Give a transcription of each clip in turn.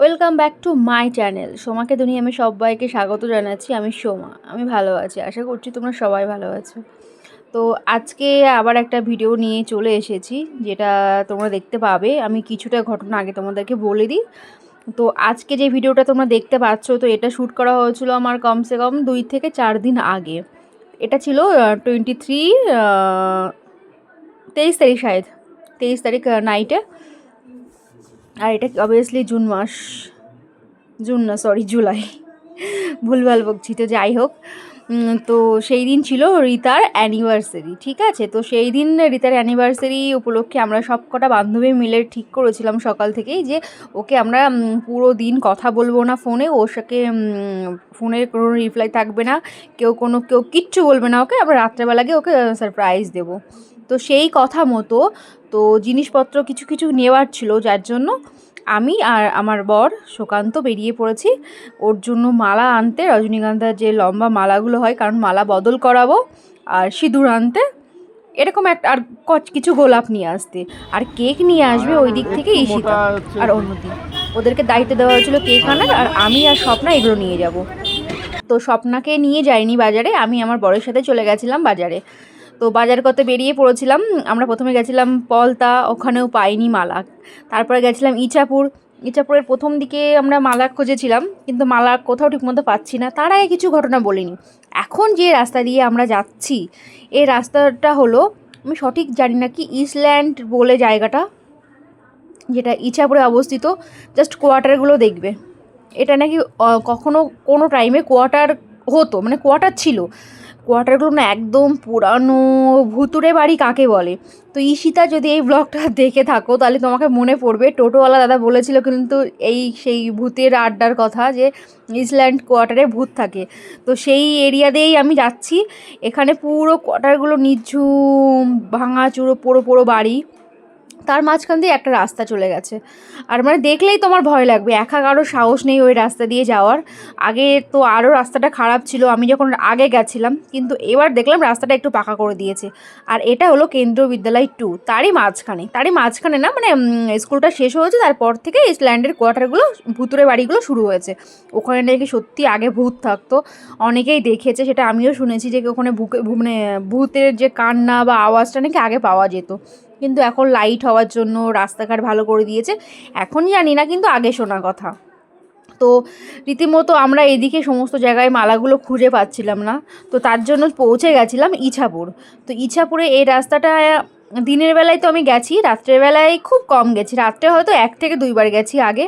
Welcome back to my channel সোমাকে দুনিয়া আমি সবাইকে স্বাগত জানাচ্ছি। আমি সোমা। আমি ভালো আছি। আশা করছি তোমরা সবাই ভালো আছো। তো আজকে আবার একটা ভিডিও নিয়ে চলে এসেছি, যেটা তোমরা দেখতে পাবে। আমি কিছুটা ঘটনা আগে তোমাদেরকে বলে দিই। তো আজকে যে ভিডিওটা তোমরা দেখতে পাচ্ছ, তো এটা শ্যুট করা হয়েছিল আমার কমসে কম দুই থেকে চার দিন আগে। এটা ছিল টোয়েন্টি থ্রি তেইশ তারিখ শায়দ তেইশ তারিখ নাইটে আর এটা অবভিয়াসলি জুন মাস। জুন না সরি জুলাই। ভুলভাল বকছি। তো যাই হোক তো সেই দিন ছিল রিতার অ্যানিভার্সারি ঠিক আছে? তো সেই দিন রিতার অ্যানিভার্সারি উপলক্ষে আমরা সব কটা বান্ধবী মিলে ঠিক করেছিলাম সকাল থেকেই যে, ওকে আমরা পুরো দিন কথা বলব না ফোনে ওর সাথে ফোনের কোনো রিপ্লাই থাকবে না, কেউ কোনো, কেউ কিচ্ছু বলবে না ওকে, আমরা রাত্রেবেলাকে ওকে সারপ্রাইজ দেবো। তো সেই কথা মতো তো জিনিসপত্র কিছু কিছু নেওয়ার ছিল যার জন্য আমি আর আমার বর সুকান্ত বেরিয়ে পড়েছি। ওর জন্য মালা আনতে রজনীগন্ধার যে লম্বা মালাগুলো হয় কারণ মালা বদল করাবো আর সিঁদুর আনতে এরকম একটা আর কচ- কিছু গোলাপ নিয়ে আসতে। আর কেক নিয়ে আসবে ওই দিক থেকে ঈশিতা আর অন্যদি ওদেরকে দায়িত্ব দেওয়া হয়েছিল কেক আনার আর আমি আর স্বপ্না এগুলো নিয়ে যাব। তো স্বপ্নাকে নিয়ে যাইনি বাজারে আমি আমার বরের সাথে চলে গেছিলাম বাজারে। তো বাজার করতে বেরিয়ে পড়েছিলাম। আমরা প্রথমে গেছিলাম পলতা, ওখানেও পাইনি মালা। তারপরে গেছিলাম ইচাপুর। ইচাপুরের প্রথম দিকে আমরা মালা খুঁজেছিলাম, কিন্তু মালা কোথাও ঠিকমতো পাচ্ছি না। তার আগে কিছু ঘটনা বলিনি। এখন যে রাস্তা দিয়ে আমরা যাচ্ছি, এই রাস্তাটা হলো, আমি সঠিক জানি না কি ইস্টল্যান্ড বলে জায়গাটা, যেটা ইছাপুরে অবস্থিত। জাস্ট কোয়ার্টারগুলো দেখবে। এটা নাকি কখনো কোনো টাইমে কোয়ার্টার হতো মানে কোয়ার্টার ছিল। কোয়ার্টারগুলো না একদম পুরানো ভুতুরে বাড়ি কাকে বলে? তো ঈশিতা যদি এই ব্লগটা দেখে থাকো, তাহলে তোমাকে মনে পড়বে, টোটোওয়ালা দাদা বলেছিল কিন্তু এই সেই ভূতের আড্ডার কথা যে ইসল্যান্ড কোয়ার্টারে ভূত থাকে। তো সেই এরিয়া দিয়েই আমি যাচ্ছি। এখানে পুরো কোয়ার্টারগুলো নিঝুম, ভাঙা চুরো, পোড়ো পোড়ো বাড়ি। তার মাঝখান দিয়ে একটা রাস্তা চলে গেছে। আর মানে দেখলেই তোমার ভয় লাগবে, একা কারও সাহস নেই ওই রাস্তা দিয়ে যাওয়ার। আগে তো আরও রাস্তাটা খারাপ ছিল, আমি যখন আগে গেছিলাম, কিন্তু এবার দেখলাম রাস্তাটা একটু পাকা করে দিয়েছে। আর এটা হলো কেন্দ্রীয় বিদ্যালয় টু তারই মাঝখানে। তারই মাঝখানে না মানে স্কুলটা শেষ হয়েছে, তারপর থেকে ইসল্যান্ডের কোয়ার্টারগুলো ভূতুরে বাড়িগুলো শুরু হয়েছে। ওখানে নাকি সত্যি আগে ভূত থাকতো। অনেকেই দেখেছে, সেটা আমিও শুনেছি যে ওখানে বুকে মানে ভূতের যে কান্না বা আওয়াজটা নাকি আগে পাওয়া যেত। কিন্তু এখন লাইট হওয়ার জন্য রাস্তাঘাট ভালো করে দিয়েছে। এখন জানি না, কিন্তু আগে শোনা কথা। তো রীতিমতো আমরা এদিকে সমস্ত জায়গায় মালাগুলো খুঁজে পাচ্ছিলাম না। তো তার জন্য পৌঁছে গেছিলাম ইছাপুর। তো ইছাপুরে এই রাস্তাটা, দিনের বেলায় তো আমি গেছি, রাত্রের বেলায় খুব কম গেছি। রাত্রে হয়তো এক থেকে দুইবার গেছি আগে।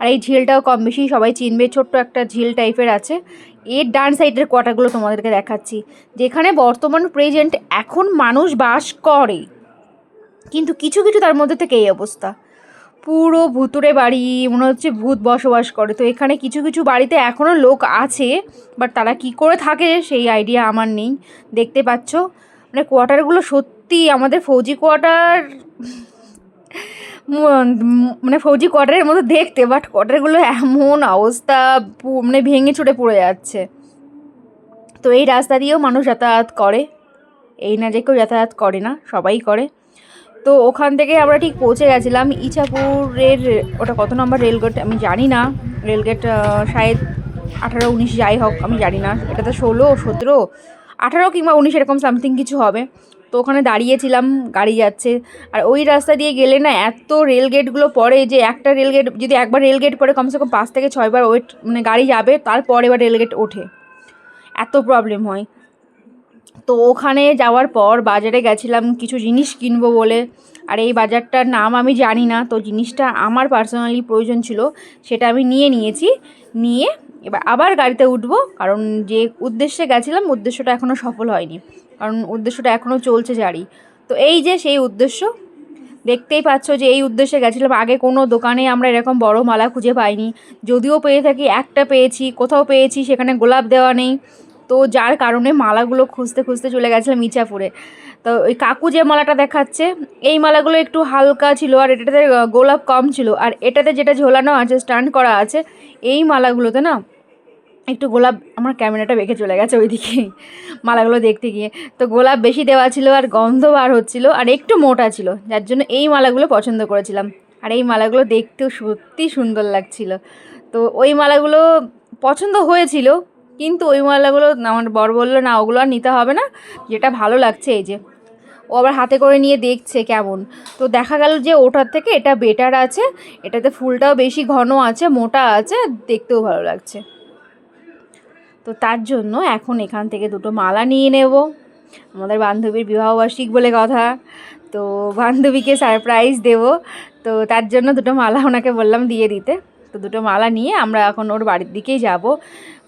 আর এই ঝিলটাও কম বেশি, সবাই চিনবে, ছোট্ট একটা ঝিল টাইপের আছে। এর ডান সাইডের কোয়াটারগুলো তোমাদেরকে দেখাচ্ছি। যেখানে বর্তমান, প্রেজেন্ট, এখন মানুষ বাস করে। কিন্তু কিছু কিছু তার মধ্যে থেকে এই অবস্থা। পুরো ভুতুরে বাড়ি, মনে হচ্ছে ভূত বসবাস করে। তো এখানে কিছু কিছু বাড়িতে এখনও লোক আছে বাট তারা কি করে থাকে সেই আইডিয়া আমার নেই। দেখতে পাচ্ছ? মানে কোয়ার্টারগুলো সত্যি আমাদের ফৌজি কোয়ার্টার মানে ফৌজি কোয়ার্টারের মতো দেখতে বাট কোয়ার্টারগুলো এমন অবস্থা মানে ভেঙে চুড়ে পড়ে যাচ্ছে। তো এই রাস্তা দিয়েও মানুষ যাতায়াত করে। এই না যে কেউ যাতায়াত করে না, সবাই করে। তো ওখান থেকে আমরা ঠিক পৌঁছে গেছিলাম ইছাপুরের, ওটা কত নম্বর রেলগেট আমি জানি না। রেলগেট শায়দ আঠারো উনিশ যাই হোক, আমি জানি না। এটা তো ষোলো, সতেরো, আঠারো কিংবা উনিশ এরকম সামথিং কিছু হবে। তো ওখানে দাঁড়িয়েছিলাম, গাড়ি যাচ্ছে। আর ওই রাস্তা দিয়ে গেলে না এত রেলগেটগুলো পড়ে যে একটা রেলগেট, যদি একবার রেলগেট পড়ে, কমসে কম পাঁচ থেকে ছয়বার ওয়েট মানে গাড়ি যাবে, তারপর এবার রেলগেট ওঠে। এত প্রবলেম হয়। তো ওখানে যাওয়ার পর বাজারে গেছিলাম, কিছু জিনিস কিনবো বলে। আর এই বাজারটার নাম আমি জানি না, তো জিনিসটা আমার পার্সোনালি প্রয়োজন ছিল, সেটা আমি নিয়ে নিয়েছি। নিয়ে এবার আবার গাড়িতে উঠবো, কারণ যে উদ্দেশ্যে গেছিলাম, উদ্দেশ্যটা এখনও সফল হয়নি। কারণ উদ্দেশ্যটা এখনও চলছে জারি তো এই যে সেই উদ্দেশ্য, দেখতেই পাচ্ছ যে এই উদ্দেশ্যে গেছিলাম। আগে কোনো দোকানে আমরা এরকম বড় মালা খুঁজে পাইনি। যদিও পেয়ে থাকি, একটা পেয়েছি, কোথাও পেয়েছি, সেখানে গোলাপ দেওয়া নেই। তো যার কারণে মালাগুলো খুঁজতে খুঁজতে চলে গেছিলাম ইচাপুরে তো ওই কাকু যে মালাটা দেখাচ্ছে, এই মালাগুলো একটু হালকা ছিল আর এটাতে গোলাপ কম ছিল। আর এটাতে যেটা ঝোলানো আছে স্ট্যান্ড করা আছে, এই মালাগুলোতে না একটু গোলাপ, আমার ক্যামেরাটা বেঁকে চলে গেছে ওইদিকে মালাগুলো দেখতে গিয়ে। তো গোলাপ বেশি দেওয়া ছিল আর গন্ধ বার হচ্ছিল আর একটু মোটা ছিল, যার জন্য এই মালাগুলো পছন্দ করেছিলাম। আর এই মালাগুলো দেখতেও সত্যি সুন্দর লাগছিল। তো ওই মালাগুলো পছন্দ হয়েছিল কিন্তু ওই মালাগুলো আমার বর বলল, না, ওগুলো আর নিতে হবে না। যেটা ভালো লাগছে এই যে। ও আবার হাতে করে নিয়ে দেখছে কেমন। তো দেখা গেল যে ওটার থেকে এটা বেটার আছে, এটাতে ফুলটাও বেশি ঘন আছে, মোটা আছে, দেখতেও ভালো লাগছে। তো তার জন্য এখন এখান থেকে দুটো মালা নিয়ে নেব। আমাদের বান্ধবীর বিবাহবার্ষিক বলে কথা। তো বান্ধবীকে সারপ্রাইজ দেব। তো তার জন্য দুটো মালা ওনাকে বললাম দিয়ে দিতে। তো দুটো মালা নিয়ে আমরা এখন ওর বাড়ির দিকেই যাব।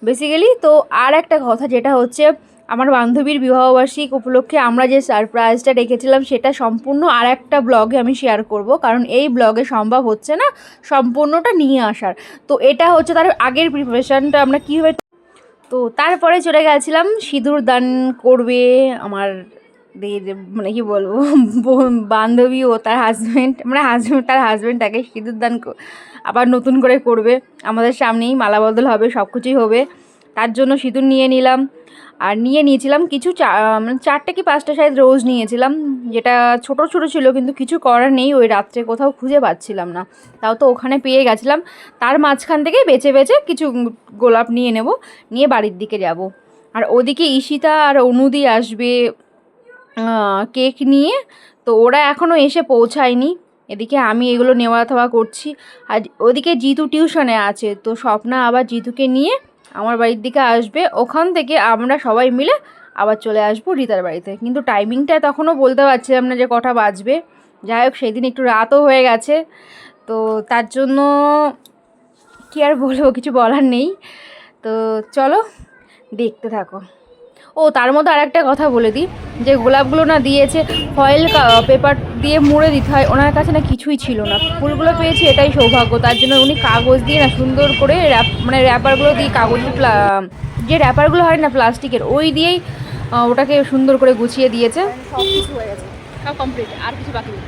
বেসিক্যালি তো আর একটা কথা যেটা হচ্ছে, আমার বান্ধবীর বিবাহবার্ষিক উপলক্ষে আমরা যে সারপ্রাইজটা রেখেছিলাম সেটা সম্পূর্ণ আর একটা ব্লগে আমি শেয়ার করব। কারণ এই ব্লগে সম্ভব হচ্ছে না সম্পূর্ণটা নিয়ে আসার। তো এটা হচ্ছে তার আগের প্রিপারেশানটা আমরা কীভাবে তো তারপরে চলে গেছিলাম, সিঁদুর দান করবে আমার মানে কি বলব, বোন- বান্ধবী ও তার হাজব্যান্ড মানে হাজব্যান্ড তার হাজব্যান্ড তাকে সিঁদুর দান আবার নতুন করে করবে। আমাদের সামনেই মালাবদল হবে সব কিছুই হবে। তার জন্য সিঁদুর নিয়ে নিলাম। আর নিয়ে নিয়েছিলাম কিছু মানে চারটে কি পাঁচটা সাইজ রোজ নিয়েছিলাম, যেটা ছোট ছোট ছিল, কিন্তু কিছু করার নেই, ওই রাত্রে কোথাও খুঁজে পাচ্ছিলাম না। তাও তো ওখানে পেয়ে গেছিলাম। তার মাঝখান থেকেই বেছে বেছে কিছু গোলাপ নিয়ে নেব, নিয়ে বাড়ির দিকে যাব। আর ওদিকে ঈশিতা আর অনুদি আসবে কেক নিয়ে। তো ওরা এখনও এসে পৌঁছায়নি। এদিকে আমি এগুলো নেওয়া থাওয়া করছি। আর ওদিকে জিতু টিউশনে আছে। তো স্বপ্না আবার জিতুকে নিয়ে আমার বাড়ির দিকে আসবে। ওখান থেকে আমরা সবাই মিলে আবার চলে আসব রিতার বাড়িতে। কিন্তু টাইমিংটা তখনও বলতে পারছিলাম না যে কটা বাজবে। যাই হোক, সেদিন একটু রাতও হয়ে গেছে। তো তার জন্য কি আর বলব, কিছু বলার নেই। তো চলো, দেখতে থাকো। ও, তার মধ্যে আরেকটা কথা বলে দিই, যে গোলাপগুলো না দিয়েছে ফয়েল পেপার দিয়ে মুড়ে দিতে হয়, ওনার কাছে না কিছুই ছিল না। ফুলগুলো পেয়েছি, এটাই সৌভাগ্য, তার জন্য উনি কাগজ দিয়ে না সুন্দর করে র্যাপ মানে র্যাপারগুলো দিয়ে কাগজ যে র্যাপারগুলো হয় না প্লাস্টিকের, ওই দিয়েই ওটাকে সুন্দর করে গুছিয়ে দিয়েছে। সব কিছু হয়ে গেছে, সব কমপ্লিট আর কিছু বাকি নেই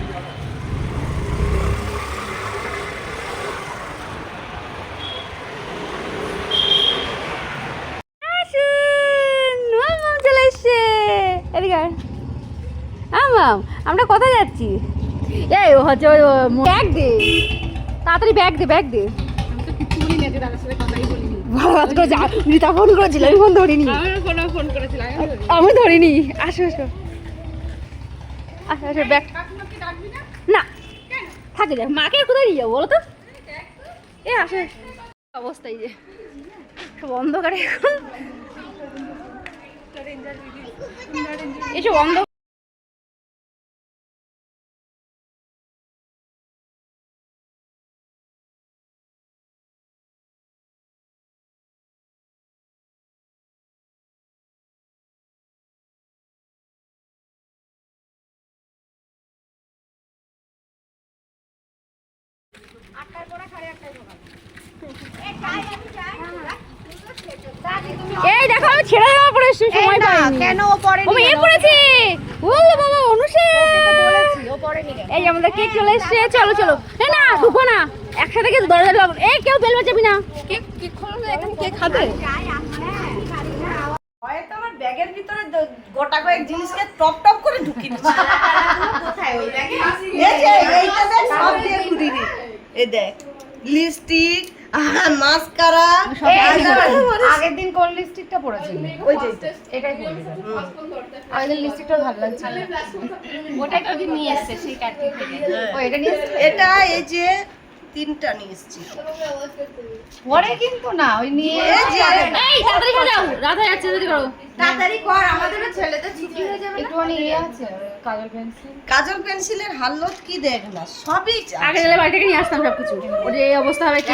আসুন মাম চলে এসছে এদিকে আয়। হ্যাঁ আমরা কোথায় যাচ্ছি? এই ও হচ্ছে ওই ব্যাগ দে। তাড়াতাড়ি ব্যাগ দে ব্যাগ দে। বাবা, আজকে যা রীতা ফোন করেছিল আমি ফোন ধরিনি। আমি ধরিনি। আসো আসো। আসো আসো ব্যাগ না? থাকে যাক মাকে কোথায় নিয়ে যাব বলো তো? এ আসো অবস্থায় যে সব অন্ধকারে এখন। এসব অন্ধ এই দেখো আমি ছেড়ে দেওয়া পরে সময় পাইনি। কেন ও পরে ও মেয়ে পড়েছে। বলল বাবা অনুষে। এই আমাদের কেক চলে এসছে চলো চলো। এই না ঢুকো না। একসাথে গিয়ে দরজা লাগাবো এই কেউ বেল বাজাবি না। কেক কেক খোলো এখানে কেক খাবে। হয়তো আমার ব্যাগের ভিতরে গোটা কয়েক জিনিসকে টপ টপ করে ঢুকিয়ে দিচ্ছে। কোথায়? ওই ব্যাগে? এই যে এইটা সব দিয়ে ঘুরি এই দেখ লিপস্টিক মাস্কারা আগের দিন কোন লিপস্টিকটা পরেছিলি? ওই যে এটাই পরে আগের লিপস্টিকটা ভালো লাগছে ওটা কি নিয়ে এসেছে সেই কার্তিক থেকে। ও এটা নিয়ে এটা এই যে তিনটা নিয়ে এসেছি পরে কিন্তু না ওই নিয়ে এই যে এই তাড়াতাড়ি সাজাও রাধা যাচ্ছে তাড়াতাড়ি করো। তাড়াতাড়ি কর আমাদেরও তো ছুটি হয়ে যাবে একটু নিয়ে আছে কাজল পেন্সিল। কাজল পেন্সিলের হাল্লত কি দেখ না সবই আগে গেলে বাড়িতে নিয়ে আসতাম সব কিছু ওর যে এই অবস্থা হবে কি